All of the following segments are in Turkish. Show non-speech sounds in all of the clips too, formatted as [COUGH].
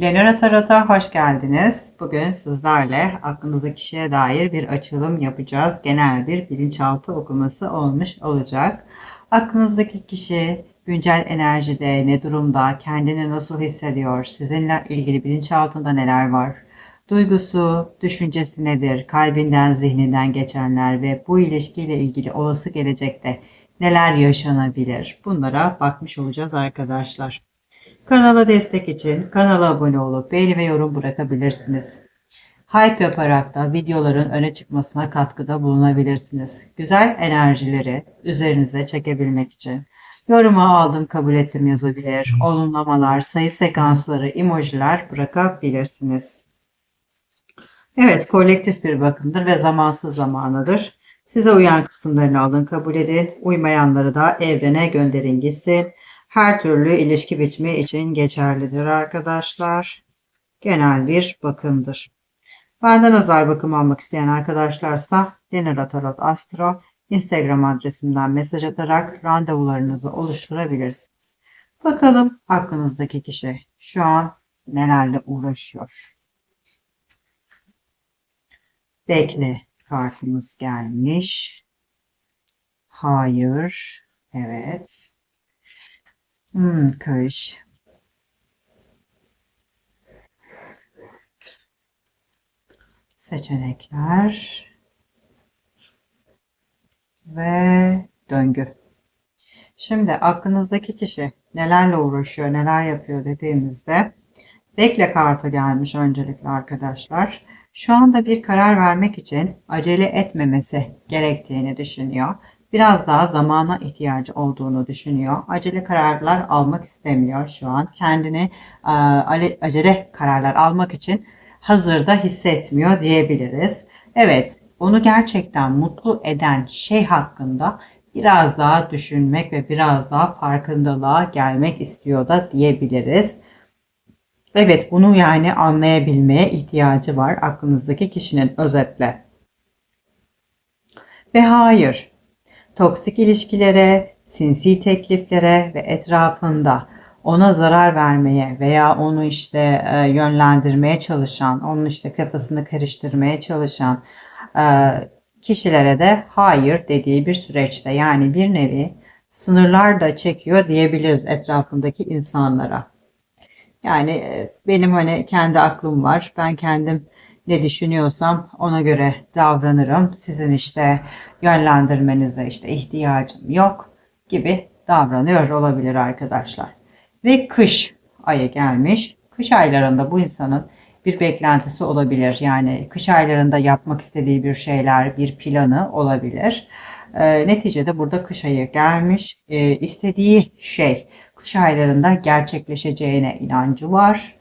Lenora Tarot'a hoş geldiniz. Bugün sizlerle aklınızdaki kişiye dair bir açılım yapacağız. Genel bir bilinçaltı okuması olmuş olacak. Aklınızdaki kişi güncel enerjide, ne durumda, kendini nasıl hissediyor, sizinle ilgili bilinçaltında neler var, duygusu, düşüncesi nedir, kalbinden, zihninden geçenler ve bu ilişkiyle ilgili olası gelecekte neler yaşanabilir? Bunlara bakmış olacağız arkadaşlar. Kanala destek için kanala abone olup beğeni ve yorum bırakabilirsiniz. Hype yaparak da videoların öne çıkmasına katkıda bulunabilirsiniz. Güzel enerjileri üzerinize çekebilmek için. Yoruma aldım kabul ettim yazabilir. Olumlamalar, sayı sekansları, emojiler bırakabilirsiniz. Evet kolektif bir bakımdır ve zamansız zamanıdır. Size uyan kısımlarını alın kabul edin. Uymayanları da evrene gönderin gitsin her türlü ilişki biçimi için geçerlidir arkadaşlar. Genel bir bakımdır. Benden özel bakım almak isteyen arkadaşlarsa Astro Instagram adresimden mesaj atarak randevularınızı oluşturabilirsiniz. Bakalım aklınızdaki kişi şu an nelerle uğraşıyor. Bekle kartımız gelmiş. Hayır. Evet. Hmm, kış. Seçenekler. Ve döngü. Şimdi aklınızdaki kişi nelerle uğraşıyor, neler yapıyor dediğimizde bekle kartı gelmiş öncelikle arkadaşlar. Şu anda bir karar vermek için acele etmemesi gerektiğini düşünüyor biraz daha zamana ihtiyacı olduğunu düşünüyor. Acele kararlar almak istemiyor şu an. Kendini e, acele kararlar almak için hazırda hissetmiyor diyebiliriz. Evet, onu gerçekten mutlu eden şey hakkında biraz daha düşünmek ve biraz daha farkındalığa gelmek istiyor da diyebiliriz. Evet, bunu yani anlayabilmeye ihtiyacı var aklınızdaki kişinin özetle. Ve hayır, toksik ilişkilere, sinsi tekliflere ve etrafında ona zarar vermeye veya onu işte e, yönlendirmeye çalışan, onun işte kafasını karıştırmaya çalışan e, kişilere de hayır dediği bir süreçte yani bir nevi sınırlar da çekiyor diyebiliriz etrafındaki insanlara. Yani e, benim hani kendi aklım var. Ben kendim ne düşünüyorsam ona göre davranırım. Sizin işte yönlendirmenize işte ihtiyacım yok gibi davranıyor olabilir arkadaşlar. Ve kış ayı gelmiş. Kış aylarında bu insanın bir beklentisi olabilir. Yani kış aylarında yapmak istediği bir şeyler, bir planı olabilir. E, neticede burada kış ayı gelmiş. E, istediği şey kış aylarında gerçekleşeceğine inancı var.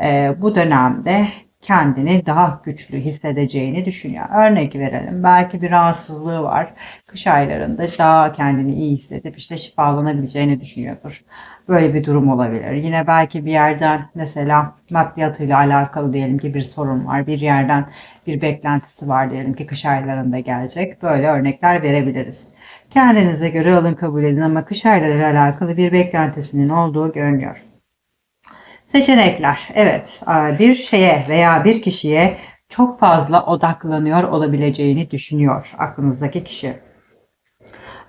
E, bu dönemde kendini daha güçlü hissedeceğini düşünüyor. Örnek verelim. Belki bir rahatsızlığı var. Kış aylarında daha kendini iyi hissedip işte şifalanabileceğini düşünüyordur. Böyle bir durum olabilir. Yine belki bir yerden mesela maddiyatıyla alakalı diyelim ki bir sorun var. Bir yerden bir beklentisi var diyelim ki kış aylarında gelecek. Böyle örnekler verebiliriz. Kendinize göre alın kabul edin ama kış aylarıyla alakalı bir beklentisinin olduğu görünüyor. Seçenekler. Evet, e, bir şeye veya bir kişiye çok fazla odaklanıyor olabileceğini düşünüyor aklınızdaki kişi.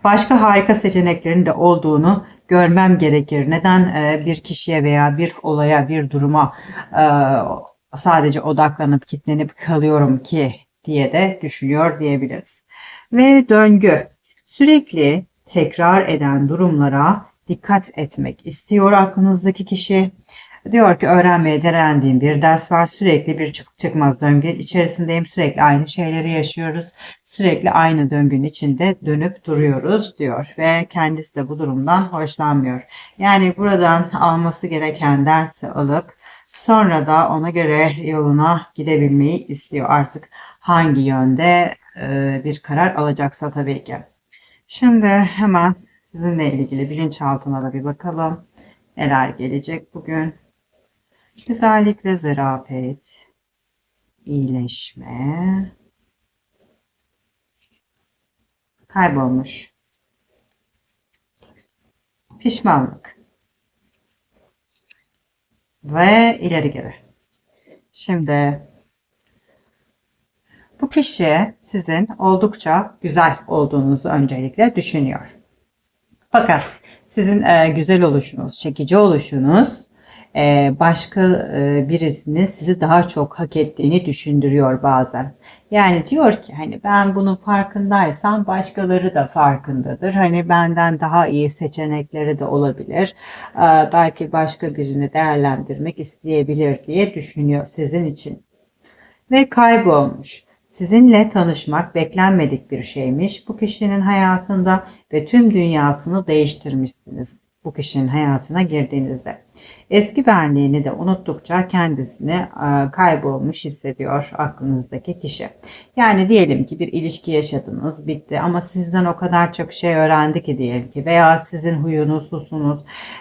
Başka harika seçeneklerin de olduğunu görmem gerekir. Neden e, bir kişiye veya bir olaya, bir duruma e, sadece odaklanıp kitlenip kalıyorum ki diye de düşünüyor diyebiliriz. Ve döngü. Sürekli tekrar eden durumlara dikkat etmek istiyor aklınızdaki kişi. Diyor ki öğrenmeye direndiğim bir ders var. Sürekli bir çık çıkmaz döngü içerisindeyim. Sürekli aynı şeyleri yaşıyoruz. Sürekli aynı döngünün içinde dönüp duruyoruz diyor. Ve kendisi de bu durumdan hoşlanmıyor. Yani buradan alması gereken dersi alıp sonra da ona göre yoluna gidebilmeyi istiyor. Artık hangi yönde e, bir karar alacaksa tabii ki. Şimdi hemen sizinle ilgili bilinçaltına da bir bakalım. Neler gelecek bugün? Güzellik ve zarafet, iyileşme, kaybolmuş, pişmanlık, ve ileri geri. Şimdi bu kişi sizin oldukça güzel olduğunuzu öncelikle düşünüyor. Fakat sizin e, güzel oluşunuz, çekici oluşunuz başka e, birisinin sizi daha çok hak ettiğini düşündürüyor bazen. Yani diyor ki hani ben bunun farkındaysam başkaları da farkındadır. Hani benden daha iyi seçenekleri de olabilir. E, belki başka birini değerlendirmek isteyebilir diye düşünüyor sizin için. Ve kaybolmuş. Sizinle tanışmak beklenmedik bir şeymiş. Bu kişinin hayatında ve tüm dünyasını değiştirmişsiniz. Bu kişinin hayatına girdiğinizde. Eski benliğini de unuttukça kendisini e, kaybolmuş hissediyor aklınızdaki kişi. Yani diyelim ki bir ilişki yaşadınız, bitti ama sizden o kadar çok şey öğrendi ki diyelim ki veya sizin huyunuz, husunuz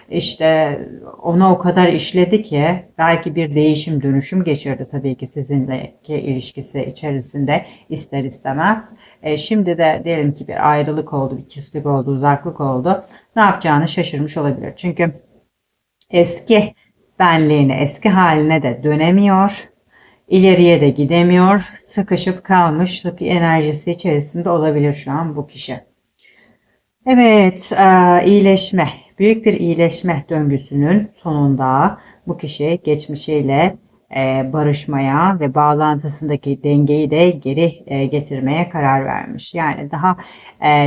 işte ona o kadar işledi ki belki bir değişim, dönüşüm geçirdi tabii ki sizinleki ilişkisi içerisinde ister istemez. E, şimdi de diyelim ki bir ayrılık oldu, bir küslük oldu, uzaklık oldu. Ne yapacağını şaşırmış olabilir. Çünkü eski benliğine, eski haline de dönemiyor. ileriye de gidemiyor. Sıkışıp kalmışlık enerjisi içerisinde olabilir şu an bu kişi. Evet, e, iyileşme, büyük bir iyileşme döngüsünün sonunda bu kişi geçmişiyle barışmaya ve bağlantısındaki dengeyi de geri e, getirmeye karar vermiş. Yani daha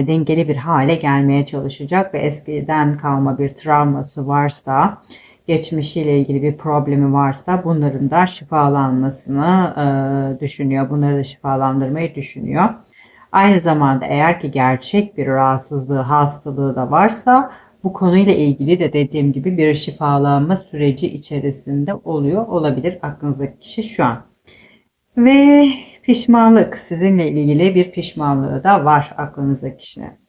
dengeli bir hale gelmeye çalışacak ve eskiden kalma bir travması varsa geçmişiyle ilgili bir problemi varsa bunların da şifalanmasını e, düşünüyor. Bunları da şifalandırmayı düşünüyor. Aynı zamanda eğer ki gerçek bir rahatsızlığı, hastalığı da varsa bu konuyla ilgili de dediğim gibi bir şifalanma süreci içerisinde oluyor olabilir aklınızdaki kişi şu an. Ve pişmanlık sizinle ilgili bir pişmanlığı da var aklınızdaki kişinin.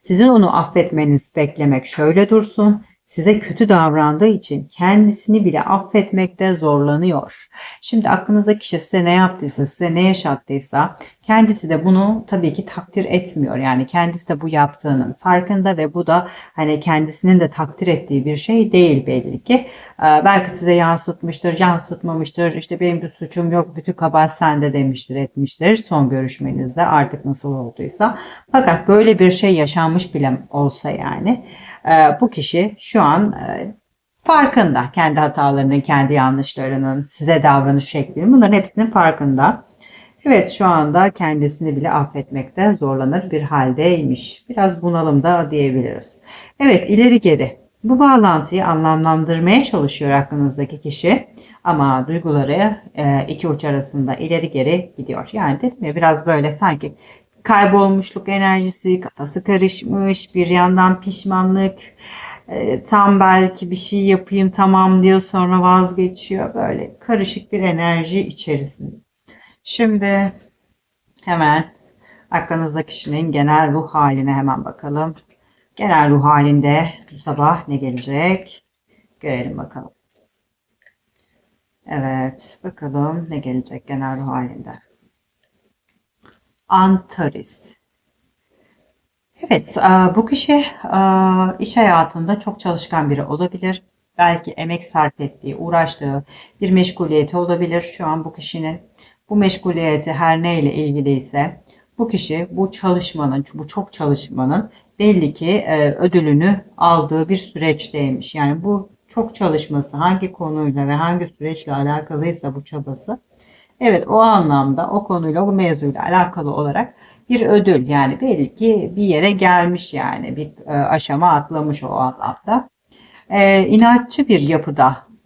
Sizin onu affetmeniz beklemek şöyle dursun size kötü davrandığı için kendisini bile affetmekte zorlanıyor. Şimdi aklınıza kişi size ne yaptıysa, size ne yaşattıysa kendisi de bunu tabii ki takdir etmiyor. Yani kendisi de bu yaptığının farkında ve bu da hani kendisinin de takdir ettiği bir şey değil belli ki. Ee, belki size yansıtmıştır, yansıtmamıştır. İşte benim bir suçum yok, bütün kabahat sende demiştir, etmiştir. Son görüşmenizde artık nasıl olduysa. Fakat böyle bir şey yaşanmış bile olsa yani bu kişi şu an e, farkında. Kendi hatalarının, kendi yanlışlarının, size davranış şeklinin bunların hepsinin farkında. Evet şu anda kendisini bile affetmekte zorlanır bir haldeymiş. Biraz bunalımda diyebiliriz. Evet ileri geri. Bu bağlantıyı anlamlandırmaya çalışıyor aklınızdaki kişi. Ama duyguları e, iki uç arasında ileri geri gidiyor. Yani dedim ya biraz böyle sanki kaybolmuşluk enerjisi, kafası karışmış, bir yandan pişmanlık, e, tam belki bir şey yapayım tamam diyor sonra vazgeçiyor. Böyle karışık bir enerji içerisinde. Şimdi hemen aklınızda kişinin genel ruh haline hemen bakalım. Genel ruh halinde bu sabah ne gelecek? Görelim bakalım. Evet, bakalım ne gelecek genel ruh halinde. Antares. Evet, e, bu kişi e, iş hayatında çok çalışkan biri olabilir. Belki emek sarf ettiği, uğraştığı bir meşguliyeti olabilir şu an bu kişinin. Bu meşguliyeti her neyle ilgili ise bu kişi bu çalışmanın, bu çok çalışmanın belli ki e, ödülünü aldığı bir süreçteymiş. Yani bu çok çalışması hangi konuyla ve hangi süreçle alakalıysa bu çabası Evet o anlamda o konuyla o mevzuyla alakalı olarak bir ödül yani belli ki bir yere gelmiş yani bir e, aşama atlamış o anlamda. E, inatçı bir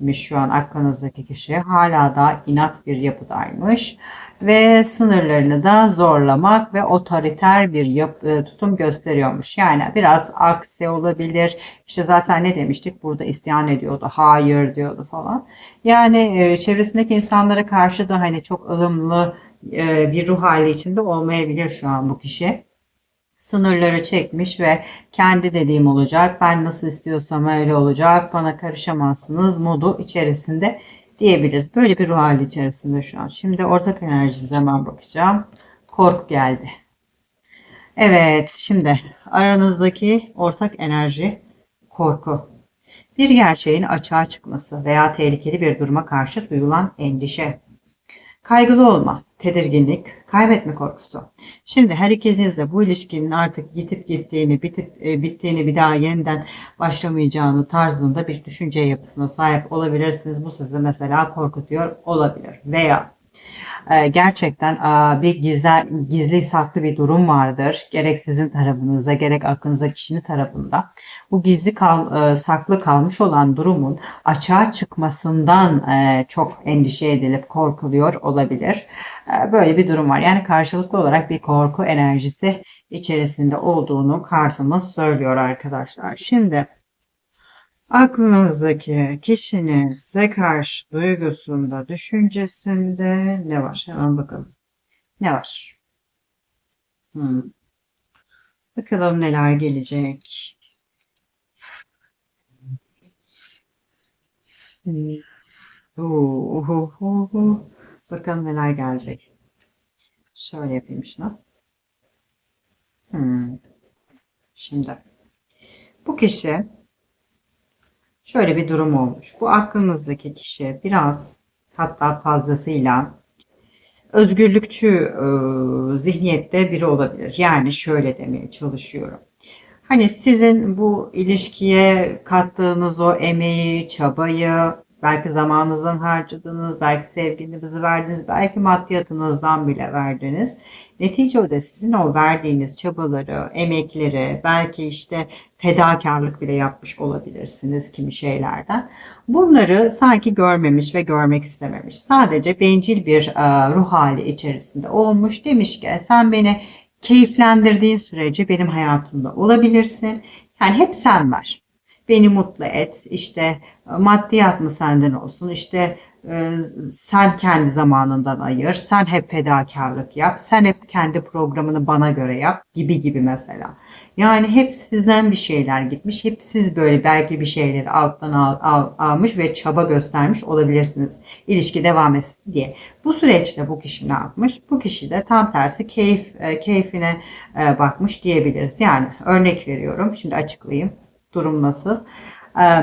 yapıdamış şu an aklınızdaki kişi. Hala da inat bir yapıdaymış ve sınırlarını da zorlamak ve otoriter bir yap, e, tutum gösteriyormuş. Yani biraz aksi olabilir. İşte zaten ne demiştik? Burada isyan ediyordu. Hayır diyordu falan. Yani e, çevresindeki insanlara karşı da hani çok ılımlı e, bir ruh hali içinde olmayabilir şu an bu kişi. Sınırları çekmiş ve kendi dediğim olacak. Ben nasıl istiyorsam öyle olacak. Bana karışamazsınız modu içerisinde diyebiliriz. Böyle bir ruh hali içerisinde şu an. Şimdi ortak enerji zaman bakacağım. Korku geldi. Evet şimdi aranızdaki ortak enerji korku. Bir gerçeğin açığa çıkması veya tehlikeli bir duruma karşı duyulan endişe. Kaygılı olma, tedirginlik, kaybetme korkusu. Şimdi her ikiniz de bu ilişkinin artık gidip gittiğini, bitip e, bittiğini, bir daha yeniden başlamayacağını tarzında bir düşünce yapısına sahip olabilirsiniz. Bu sizi mesela korkutuyor olabilir. Veya gerçekten e, bir gizli, gizli saklı bir durum vardır. Gerek sizin tarafınızda gerek aklınızda kişinin tarafında. Bu gizli kal, e, saklı kalmış olan durumun açığa çıkmasından e, çok endişe edilip korkuluyor olabilir. E, böyle bir durum var. Yani karşılıklı olarak bir korku enerjisi içerisinde olduğunu kartımız söylüyor arkadaşlar. Şimdi Aklınızdaki kişinin size karşı duygusunda, düşüncesinde ne var? Hemen bakalım. Ne var? Hmm. Bakalım neler gelecek. Hmm. Oo, oho, oho. Bakalım neler gelecek. Şöyle yapayım şunu. Hmm. Şimdi bu kişi şöyle bir durum olmuş. Bu aklınızdaki kişi biraz hatta fazlasıyla özgürlükçü e, zihniyette biri olabilir. Yani şöyle demeye çalışıyorum. Hani sizin bu ilişkiye kattığınız o emeği, çabayı, belki zamanınızdan harcadınız, belki sevginizi verdiniz, belki maddiyatınızdan bile verdiniz. Neticede sizin o verdiğiniz çabaları, emekleri, belki işte fedakarlık bile yapmış olabilirsiniz kimi şeylerden. Bunları sanki görmemiş ve görmek istememiş. Sadece bencil bir e, ruh hali içerisinde olmuş. Demiş ki sen beni keyiflendirdiğin sürece benim hayatımda olabilirsin. Yani hep sen var. Beni mutlu et. İşte maddiyat mı senden olsun. İşte e, sen kendi zamanından ayır. Sen hep fedakarlık yap. Sen hep kendi programını bana göre yap gibi gibi mesela. Yani hep sizden bir şeyler gitmiş. Hep siz böyle belki bir şeyleri alttan al, al, almış ve çaba göstermiş olabilirsiniz. İlişki devam etsin diye. Bu süreçte bu kişi ne yapmış? Bu kişi de tam tersi keyif e, keyfine e, bakmış diyebiliriz. Yani örnek veriyorum. Şimdi açıklayayım. Durum nasıl? Ee,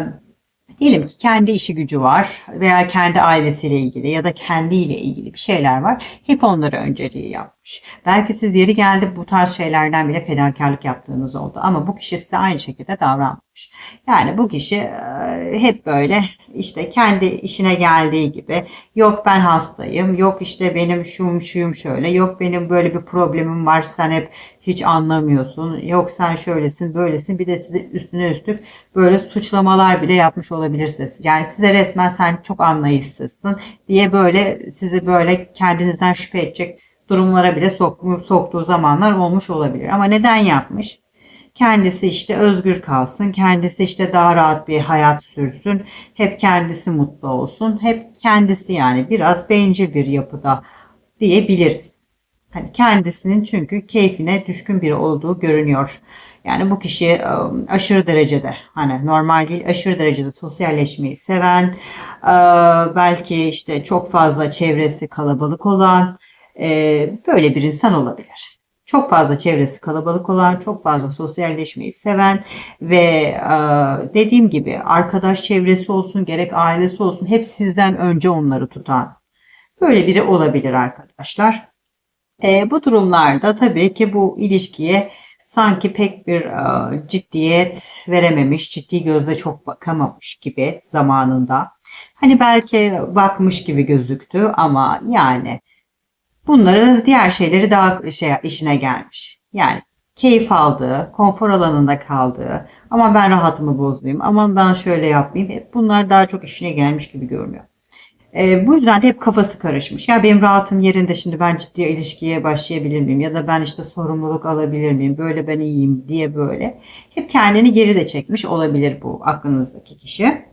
diyelim ki kendi işi gücü var veya kendi ailesiyle ilgili ya da kendiyle ilgili bir şeyler var. Hep onları önceliği yapmış. Belki siz yeri geldi bu tarz şeylerden bile fedakarlık yaptığınız oldu ama bu kişi size aynı şekilde davranmış. Yani bu kişi e, hep böyle işte kendi işine geldiği gibi yok ben hastayım, yok işte benim şum şuyum şöyle, yok benim böyle bir problemim var sen hep hiç anlamıyorsun, yok sen şöylesin böylesin bir de size üstüne üstlük böyle suçlamalar bile yapmış olabilirsiniz. Yani size resmen sen çok anlayışsızsın diye böyle sizi böyle kendinizden şüphe edecek durumlara bile sok, soktuğu zamanlar olmuş olabilir. Ama neden yapmış? Kendisi işte özgür kalsın, kendisi işte daha rahat bir hayat sürsün, hep kendisi mutlu olsun, hep kendisi yani biraz bencil bir yapıda diyebiliriz. Hani kendisinin çünkü keyfine düşkün biri olduğu görünüyor. Yani bu kişi ıı, aşırı derecede hani normal değil aşırı derecede sosyalleşmeyi seven, ıı, belki işte çok fazla çevresi kalabalık olan böyle bir insan olabilir çok fazla çevresi kalabalık olan, çok fazla sosyalleşmeyi seven ve dediğim gibi arkadaş çevresi olsun, gerek ailesi olsun hep sizden önce onları tutan böyle biri olabilir arkadaşlar. E, bu durumlarda tabii ki bu ilişkiye sanki pek bir e, ciddiyet verememiş, ciddi gözle çok bakamamış gibi zamanında. Hani belki bakmış gibi gözüktü ama yani bunları diğer şeyleri daha şey işine gelmiş. Yani keyif aldığı, konfor alanında kaldığı, ama ben rahatımı bozmayayım, aman ben şöyle yapmayayım. Bunlar daha çok işine gelmiş gibi görünüyor. E, bu yüzden de hep kafası karışmış. Ya benim rahatım yerinde şimdi ben ciddi ilişkiye başlayabilir miyim? Ya da ben işte sorumluluk alabilir miyim? Böyle ben iyiyim diye böyle. Hep kendini geri de çekmiş olabilir bu aklınızdaki kişi.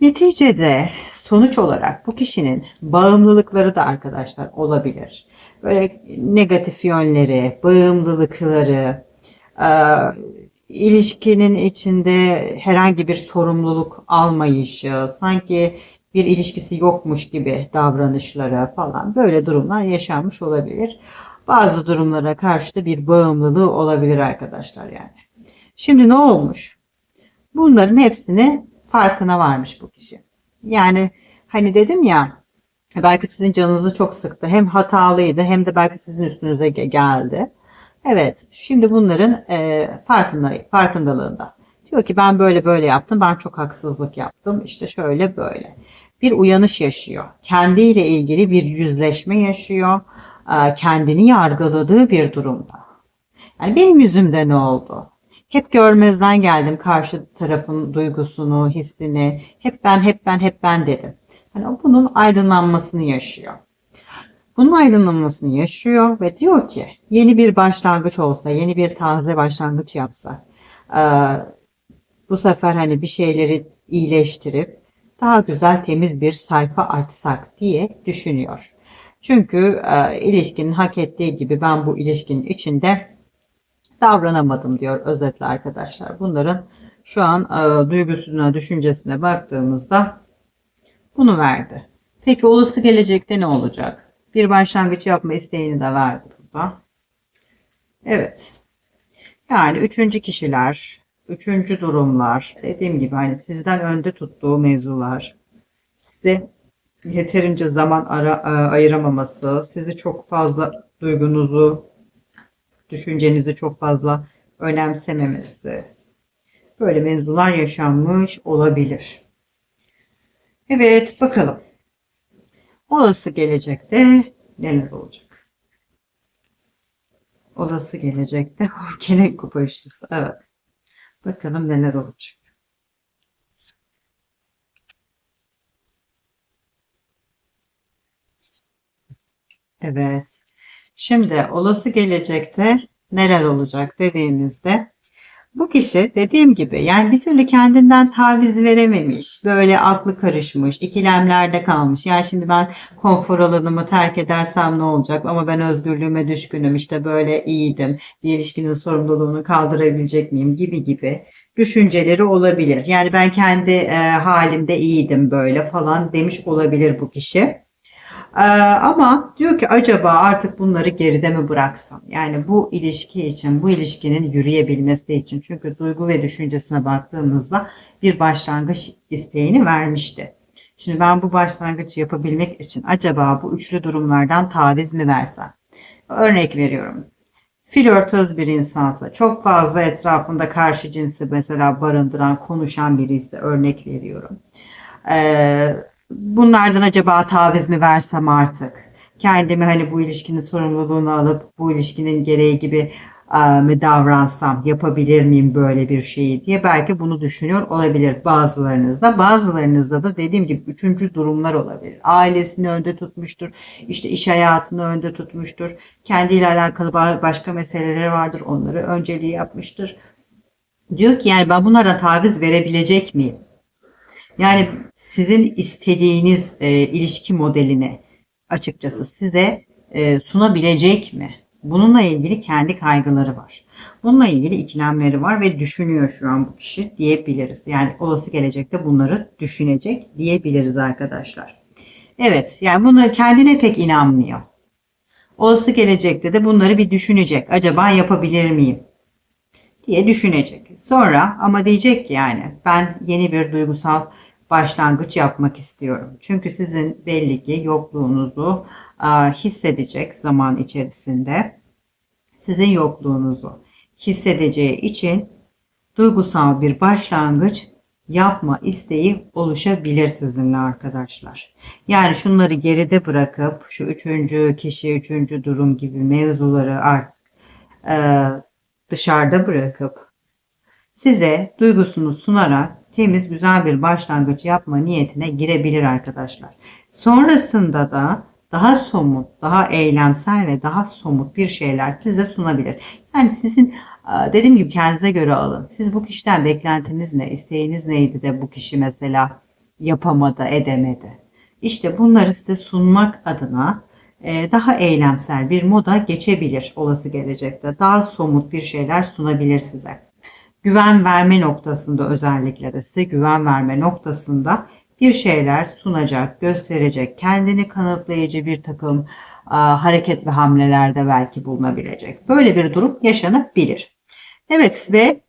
Neticede sonuç olarak bu kişinin bağımlılıkları da arkadaşlar olabilir. Böyle negatif yönleri, bağımlılıkları, e, ilişkinin içinde herhangi bir sorumluluk almayışı, sanki bir ilişkisi yokmuş gibi davranışlara falan böyle durumlar yaşanmış olabilir. Bazı durumlara karşı da bir bağımlılığı olabilir arkadaşlar yani. Şimdi ne olmuş? Bunların hepsini farkına varmış bu kişi. Yani hani dedim ya belki sizin canınızı çok sıktı. Hem hatalıydı hem de belki sizin üstünüze ge- geldi. Evet, şimdi bunların e, farkında, farkındalığında. Diyor ki ben böyle böyle yaptım, ben çok haksızlık yaptım, işte şöyle böyle. Bir uyanış yaşıyor. Kendiyle ilgili bir yüzleşme yaşıyor. E, kendini yargıladığı bir durumda. Yani benim yüzümde ne oldu? Hep görmezden geldim karşı tarafın duygusunu, hissini. Hep ben, hep ben, hep ben dedim. Yani bunun aydınlanmasını yaşıyor. Bunun aydınlanmasını yaşıyor ve diyor ki yeni bir başlangıç olsa, yeni bir taze başlangıç yapsa, eee, bu sefer hani bir şeyleri iyileştirip daha güzel temiz bir sayfa açsak diye düşünüyor. Çünkü eee, ilişkinin hak ettiği gibi ben bu ilişkinin içinde davranamadım diyor özetle arkadaşlar. Bunların şu an eee, duygusuna, düşüncesine baktığımızda bunu verdi. Peki olası gelecekte ne olacak? Bir başlangıç yapma isteğini de verdi burada. Evet. Yani üçüncü kişiler, üçüncü durumlar, dediğim gibi hani sizden önde tuttuğu mevzular, size yeterince zaman ara, e, ayıramaması, sizi çok fazla duygunuzu, düşüncenizi çok fazla önemsememesi, böyle mevzular yaşanmış olabilir. Evet, bakalım. Olası gelecekte neler olacak? Olası gelecekte [LAUGHS] gene kupa üçlüsü. Evet. Bakalım neler olacak. Evet. Şimdi olası gelecekte neler olacak dediğimizde bu kişi dediğim gibi yani bir türlü kendinden taviz verememiş, böyle aklı karışmış, ikilemlerde kalmış. Yani şimdi ben konfor alanımı terk edersem ne olacak ama ben özgürlüğüme düşkünüm işte böyle iyiydim, bir ilişkinin sorumluluğunu kaldırabilecek miyim gibi gibi düşünceleri olabilir. Yani ben kendi e, halimde iyiydim böyle falan demiş olabilir bu kişi. Ee, ama diyor ki acaba artık bunları geride mi bıraksam? Yani bu ilişki için, bu ilişkinin yürüyebilmesi için. Çünkü duygu ve düşüncesine baktığımızda bir başlangıç isteğini vermişti. Şimdi ben bu başlangıcı yapabilmek için acaba bu üçlü durumlardan taviz mi versem? Örnek veriyorum. Flörtöz bir insansa, çok fazla etrafında karşı cinsi mesela barındıran, konuşan biri ise örnek veriyorum. Ee, bunlardan acaba taviz mi versem artık? Kendimi hani bu ilişkinin sorumluluğunu alıp bu ilişkinin gereği gibi mi davransam, yapabilir miyim böyle bir şeyi diye belki bunu düşünüyor olabilir bazılarınızda. Bazılarınızda da dediğim gibi üçüncü durumlar olabilir. Ailesini önde tutmuştur, işte iş hayatını önde tutmuştur, kendiyle alakalı başka meseleleri vardır, onları önceliği yapmıştır. Diyor ki yani ben bunlara taviz verebilecek miyim? Yani sizin istediğiniz e, ilişki modelini açıkçası size e, sunabilecek mi? Bununla ilgili kendi kaygıları var. Bununla ilgili ikilemleri var ve düşünüyor şu an bu kişi diyebiliriz. Yani olası gelecekte bunları düşünecek diyebiliriz arkadaşlar. Evet yani bunu kendine pek inanmıyor. Olası gelecekte de bunları bir düşünecek. Acaba yapabilir miyim? diye düşünecek. Sonra ama diyecek ki yani ben yeni bir duygusal başlangıç yapmak istiyorum. Çünkü sizin belli ki yokluğunuzu hissedecek zaman içerisinde. Sizin yokluğunuzu hissedeceği için duygusal bir başlangıç yapma isteği oluşabilir sizinle arkadaşlar. Yani şunları geride bırakıp şu üçüncü kişi, üçüncü durum gibi mevzuları artık e, dışarıda bırakıp size duygusunu sunarak temiz güzel bir başlangıç yapma niyetine girebilir arkadaşlar. Sonrasında da daha somut, daha eylemsel ve daha somut bir şeyler size sunabilir. Yani sizin dediğim gibi kendinize göre alın. Siz bu kişiden beklentiniz ne, isteğiniz neydi de bu kişi mesela yapamadı, edemedi. İşte bunları size sunmak adına daha eylemsel bir moda geçebilir olası gelecekte. Daha somut bir şeyler sunabilir size güven verme noktasında özellikle de size güven verme noktasında bir şeyler sunacak, gösterecek, kendini kanıtlayıcı bir takım a, hareket ve hamlelerde belki bulunabilecek. Böyle bir durum yaşanabilir. Evet ve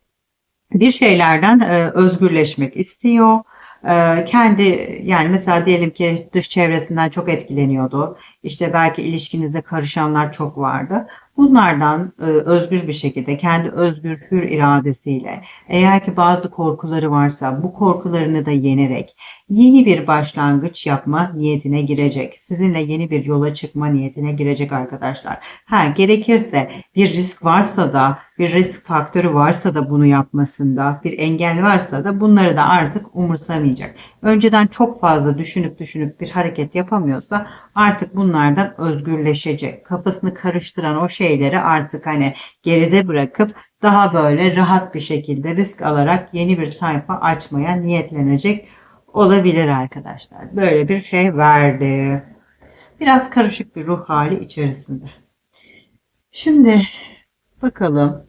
bir şeylerden e, özgürleşmek istiyor. E, kendi yani mesela diyelim ki dış çevresinden çok etkileniyordu. İşte belki ilişkinize karışanlar çok vardı. Bunlardan e, özgür bir şekilde kendi özgür hür iradesiyle eğer ki bazı korkuları varsa bu korkularını da yenerek yeni bir başlangıç yapma niyetine girecek. Sizinle yeni bir yola çıkma niyetine girecek arkadaşlar. Ha gerekirse bir risk varsa da bir risk faktörü varsa da bunu yapmasında bir engel varsa da bunları da artık umursamayacak. Önceden çok fazla düşünüp düşünüp bir hareket yapamıyorsa artık bunlardan özgürleşecek. Kafasını karıştıran o şeyleri artık hani geride bırakıp daha böyle rahat bir şekilde risk alarak yeni bir sayfa açmaya niyetlenecek olabilir arkadaşlar. Böyle bir şey verdi. Biraz karışık bir ruh hali içerisinde. Şimdi bakalım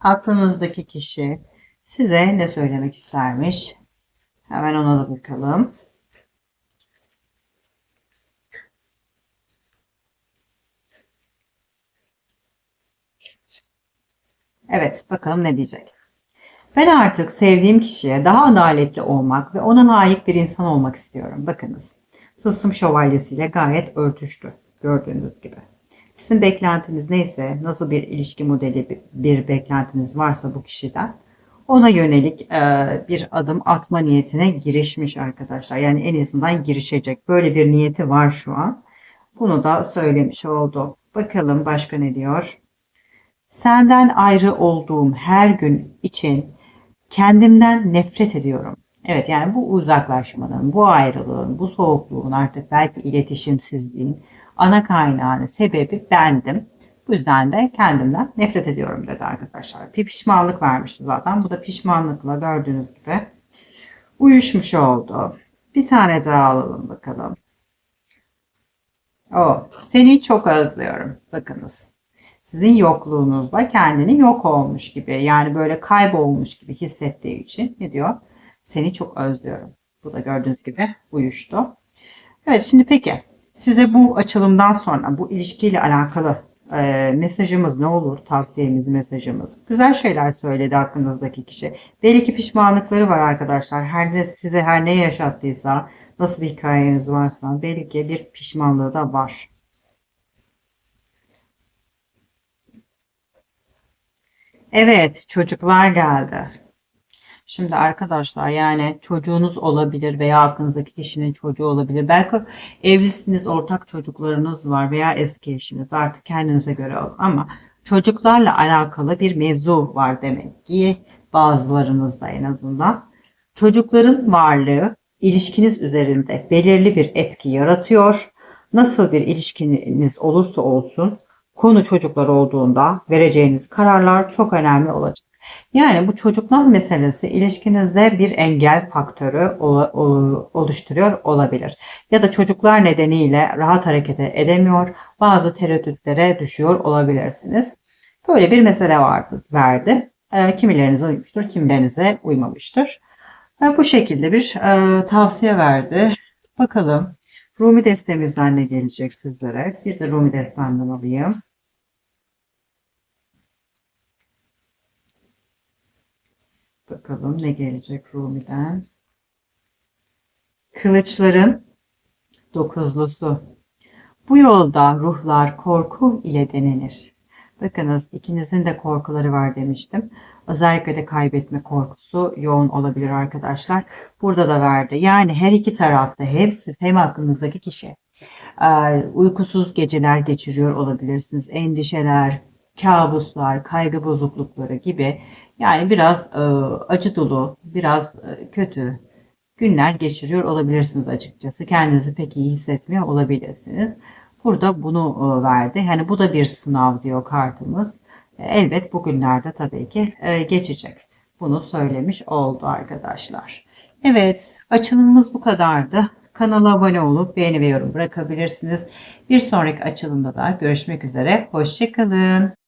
aklınızdaki kişi size ne söylemek istermiş? Hemen ona da bakalım. Evet, bakalım ne diyecek. Ben artık sevdiğim kişiye daha adaletli olmak ve ona layık bir insan olmak istiyorum. Bakınız, tılsım şövalyesiyle gayet örtüştü. Gördüğünüz gibi. Sizin beklentiniz neyse, nasıl bir ilişki modeli bir beklentiniz varsa bu kişiden ona yönelik e, bir adım atma niyetine girişmiş arkadaşlar. Yani en azından girişecek. Böyle bir niyeti var şu an. Bunu da söylemiş oldu. Bakalım başka ne diyor? Senden ayrı olduğum her gün için kendimden nefret ediyorum. Evet yani bu uzaklaşmanın, bu ayrılığın, bu soğukluğun artık belki iletişimsizliğin ana kaynağını sebebi bendim. Bu yüzden de kendimden nefret ediyorum dedi arkadaşlar. Bir pişmanlık vermişti zaten. Bu da pişmanlıkla gördüğünüz gibi uyuşmuş oldu. Bir tane daha alalım bakalım. O, seni çok özlüyorum. Bakınız. Sizin yokluğunuzda kendini yok olmuş gibi yani böyle kaybolmuş gibi hissettiği için ne diyor? Seni çok özlüyorum. Bu da gördüğünüz gibi uyuştu. Evet şimdi peki size bu açılımdan sonra bu ilişkiyle alakalı e, mesajımız ne olur? Tavsiyemiz, mesajımız. Güzel şeyler söyledi aklınızdaki kişi. Belki pişmanlıkları var arkadaşlar. Her ne size her ne yaşattıysa, nasıl bir hikayeniz varsa belki bir pişmanlığı da var. Evet, çocuklar geldi. Şimdi arkadaşlar yani çocuğunuz olabilir veya aklınızdaki kişinin çocuğu olabilir. Belki evlisiniz, ortak çocuklarınız var veya eski eşiniz artık kendinize göre alın. Ama çocuklarla alakalı bir mevzu var demek ki bazılarınızda en azından. Çocukların varlığı ilişkiniz üzerinde belirli bir etki yaratıyor. Nasıl bir ilişkiniz olursa olsun konu çocuklar olduğunda vereceğiniz kararlar çok önemli olacak. Yani bu çocuklar meselesi ilişkinizde bir engel faktörü oluşturuyor olabilir. Ya da çocuklar nedeniyle rahat hareket edemiyor, bazı tereddütlere düşüyor olabilirsiniz. Böyle bir mesele vardı, verdi. E, kimilerinize uymuştur, kimilerinize uymamıştır. E, bu şekilde bir e, tavsiye verdi. Bakalım Rumi destemizden ne gelecek sizlere? Bir de Rumi destemden alayım. Bakalım ne gelecek Rumi'den. Kılıçların dokuzlusu. Bu yolda ruhlar korku ile denenir. Bakınız ikinizin de korkuları var demiştim. Özellikle de kaybetme korkusu yoğun olabilir arkadaşlar. Burada da verdi. Yani her iki tarafta hem siz hem aklınızdaki kişi e, uykusuz geceler geçiriyor olabilirsiniz. Endişeler, kabuslar, kaygı bozuklukları gibi yani biraz e, acı dolu, biraz e, kötü günler geçiriyor olabilirsiniz açıkçası. Kendinizi pek iyi hissetmiyor olabilirsiniz. Burada bunu e, verdi. Yani bu da bir sınav diyor kartımız. E, elbet bugünlerde tabii ki e, geçecek. Bunu söylemiş oldu arkadaşlar. Evet açılımımız bu kadardı. Kanala abone olup beğeni ve yorum bırakabilirsiniz. Bir sonraki açılımda da görüşmek üzere. Hoşçakalın.